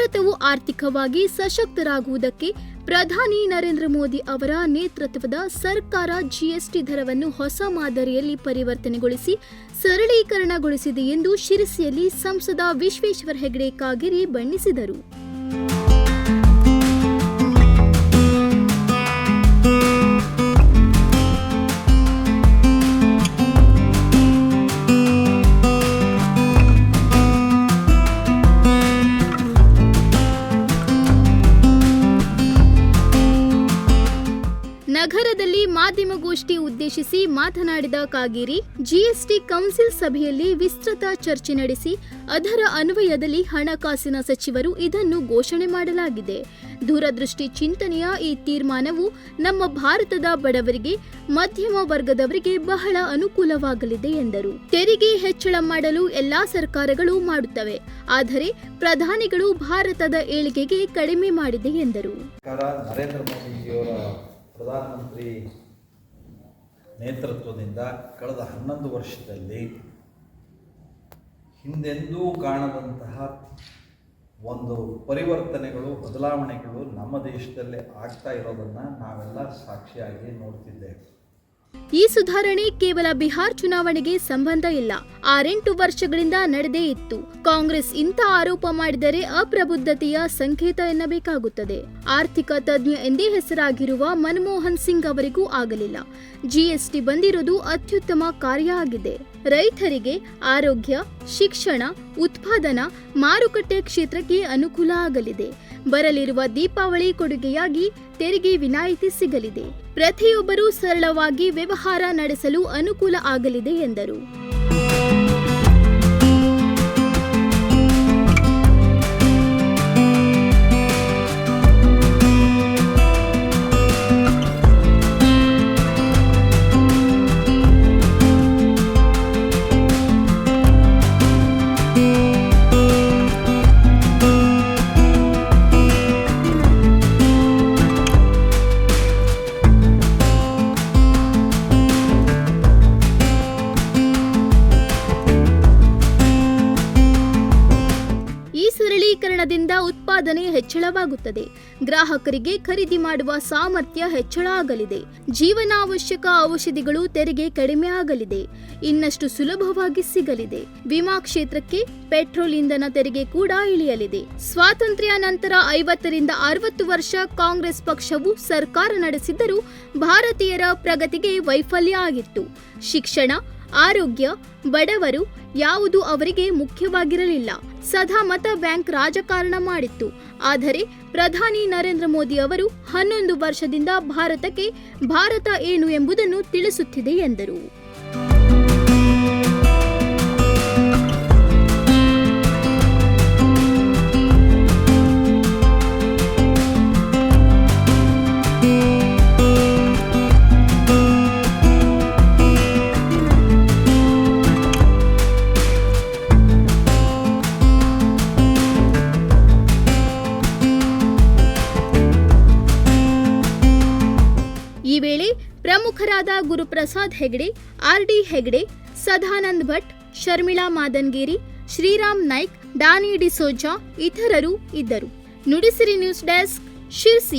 ಭಾರತವು ಆರ್ಥಿಕವಾಗಿ ಸಶಕ್ತರಾಗುವುದಕ್ಕೆ ಪ್ರಧಾನಿ ನರೇಂದ್ರ ಮೋದಿ ಅವರ ನೇತೃತ್ವದ ಸರ್ಕಾರ ಜಿಎಸ್ಟಿ ದರವನ್ನು ಹೊಸ ಮಾದರಿಯಲ್ಲಿ ಪರಿವರ್ತನೆಗೊಳಿಸಿ ಸರಳೀಕರಣಗೊಳಿಸಿದೆ ಎಂದು ಶಿರಸಿಯಲ್ಲಿ ಸಂಸದ ವಿಶ್ವೇಶ್ವರ ಹೆಗಡೆ ಕಾಗೇರಿ ಬಣ್ಣಿಸಿದರು. ನಗರದಲ್ಲಿ ಮಾಧ್ಯಮಗೋಷ್ಠಿ ಉದ್ದೇಶಿಸಿ ಮಾತನಾಡಿದ ಕಾಗೇರಿ, ಜಿಎಸ್ಟಿ ಕೌನ್ಸಿಲ್ ಸಭೆಯಲ್ಲಿ ವಿಸ್ತೃತ ಚರ್ಚೆ ನಡೆಸಿ ಅದರ ಅನ್ವಯದಲ್ಲಿ ಹಣಕಾಸಿನ ಸಚಿವರು ಇದನ್ನು ಘೋಷಣೆ ಮಾಡಲಾಗಿದೆ. ದೂರದೃಷ್ಟಿ ಚಿಂತನೆಯ ಈ ತೀರ್ಮಾನವು ನಮ್ಮ ಭಾರತದ ಬಡವರಿಗೆ, ಮಧ್ಯಮ ವರ್ಗದವರಿಗೆ ಬಹಳ ಅನುಕೂಲವಾಗಲಿದೆ ಎಂದರು. ತೆರಿಗೆ ಹೆಚ್ಚಳ ಮಾಡಲು ಎಲ್ಲಾ ಸರ್ಕಾರಗಳು ಮಾಡುತ್ತವೆ, ಆದರೆ ಪ್ರಧಾನಿಗಳು ಭಾರತದ ಏಳಿಗೆಗೆ ಕಡಿಮೆ ಮಾಡಿದೆ ಎಂದರು. ಪ್ರಧಾನಮಂತ್ರಿ ನೇತೃತ್ವದಿಂದ ಕಳೆದ ಹನ್ನೊಂದು ವರ್ಷದಲ್ಲಿ ಹಿಂದೆಂದೂ ಕಾಣದಂತಹ ಒಂದು ಪರಿವರ್ತನೆಗಳು, ಬದಲಾವಣೆಗಳು ನಮ್ಮ ದೇಶದಲ್ಲಿ ಆಗ್ತಾ ಇರೋದನ್ನು ನಾವೆಲ್ಲ ಸಾಕ್ಷಿಯಾಗಿ ನೋಡ್ತಿದ್ದೇವೆ. ಈ ಸುಧಾರಣೆ ಕೇವಲ ಬಿಹಾರ್ ಚುನಾವಣೆಗೆ ಸಂಬಂಧ ಇಲ್ಲ. ಆರೆಂಟು ವರ್ಷಗಳಿಂದ ನಡೆದೇ ಇತ್ತು. ಕಾಂಗ್ರೆಸ್ ಇಂಥ ಆರೋಪ ಮಾಡಿದರೆ ಅಪ್ರಬುದ್ಧತೆಯ ಸಂಕೇತ ಎನ್ನಬೇಕಾಗುತ್ತದೆ. ಆರ್ಥಿಕ ತಜ್ಞ ಎಂದೇ ಹೆಸರಾಗಿರುವ ಮನಮೋಹನ್ ಸಿಂಗ್ ಅವರಿಗೂ ಆಗಲಿಲ್ಲ. ಜಿಎಸ್ಟಿ ಬಂದಿರುವುದು ಅತ್ಯುತ್ತಮ ಕಾರ್ಯ ಆಗಿದೆ. ರೈತರಿಗೆ ಆರೋಗ್ಯ, ಶಿಕ್ಷಣ, ಉತ್ಪಾದನಾ, ಮಾರುಕಟ್ಟೆ ಕ್ಷೇತ್ರಕ್ಕೆ ಅನುಕೂಲ ಆಗಲಿದೆ. ಬರಲಿರುವ ದೀಪಾವಳಿ ಕೊಡುಗೆಯಾಗಿ ತೆರಿಗೆ ವಿನಾಯಿತಿ ಸಿಗಲಿದೆ. ಪ್ರತಿಯೊಬ್ಬರೂ ಸರಳವಾಗಿ ವ್ಯವಹಾರ ನಡೆಸಲು ಅನುಕೂಲ ಆಗಲಿದೆ ಎಂದರು. ಈ ಸರಳೀಕರಣದಿಂದ ಉತ್ಪಾದನೆ ಹೆಚ್ಚಳವಾಗುತ್ತದೆ. ಗ್ರಾಹಕರಿಗೆ ಖರೀದಿ ಮಾಡುವ ಸಾಮರ್ಥ್ಯ ಹೆಚ್ಚಳ ಆಗಲಿದೆ. ಜೀವನಾವಶ್ಯಕ ಔಷಧಿಗಳು ತೆರಿಗೆ ಕಡಿಮೆ ಆಗಲಿದೆ. ಇನ್ನಷ್ಟು ಸುಲಭವಾಗಿ ಸಿಗಲಿದೆ. ವಿಮಾ ಕ್ಷೇತ್ರಕ್ಕೆ ಪೆಟ್ರೋಲ್ ಇಂಧನ ತೆರಿಗೆ ಕೂಡ ಇಳಿಯಲಿದೆ. ಸ್ವಾತಂತ್ರ್ಯ ನಂತರ ಐವತ್ತರಿಂದ ಅರವತ್ತು ವರ್ಷ ಕಾಂಗ್ರೆಸ್ ಪಕ್ಷವು ಸರ್ಕಾರ ನಡೆಸಿದ್ದರೂ ಭಾರತೀಯರ ಪ್ರಗತಿಗೆ ವೈಫಲ್ಯ ಆಗಿತ್ತು. ಶಿಕ್ಷಣ, ಆರೋಗ್ಯ, ಬಡವರು ಯಾವುದು ಅವರಿಗೆ ಮುಖ್ಯವಾಗಿರಲಿಲ್ಲ. ಸದಾ ಮತ ಬ್ಯಾಂಕ್ ರಾಜಕಾರಣ ಮಾಡಿತ್ತು. ಆದರೆ ಪ್ರಧಾನಿ ನರೇಂದ್ರ ಮೋದಿ ಅವರು ಹನ್ನೊಂದು ವರ್ಷದಿಂದ ಭಾರತಕ್ಕೆ ಭಾರತ ಏನು ಎಂಬುದನ್ನು ತಿಳಿಸುತ್ತಿದೆ ಎಂದರು. ಈ ವೇಳೆ ಪ್ರಮುಖರಾದ ಗುರುಪ್ರಸಾದ್ ಹೆಗಡೆ ಆರ್ಡಿ ಹೆಗಡೆ, ಸದಾನಂದ್ ಭಟ್, ಶರ್ಮಿಳಾ ಮಾದನ್ಗೇರಿ, ಶ್ರೀರಾಮ್ ನಾಯ್ಕ್, ಡಾನಿ ಡಿಸೋಜಾ ಇತರರು ಇದ್ದರು. Nudisiri news desk Sirsi.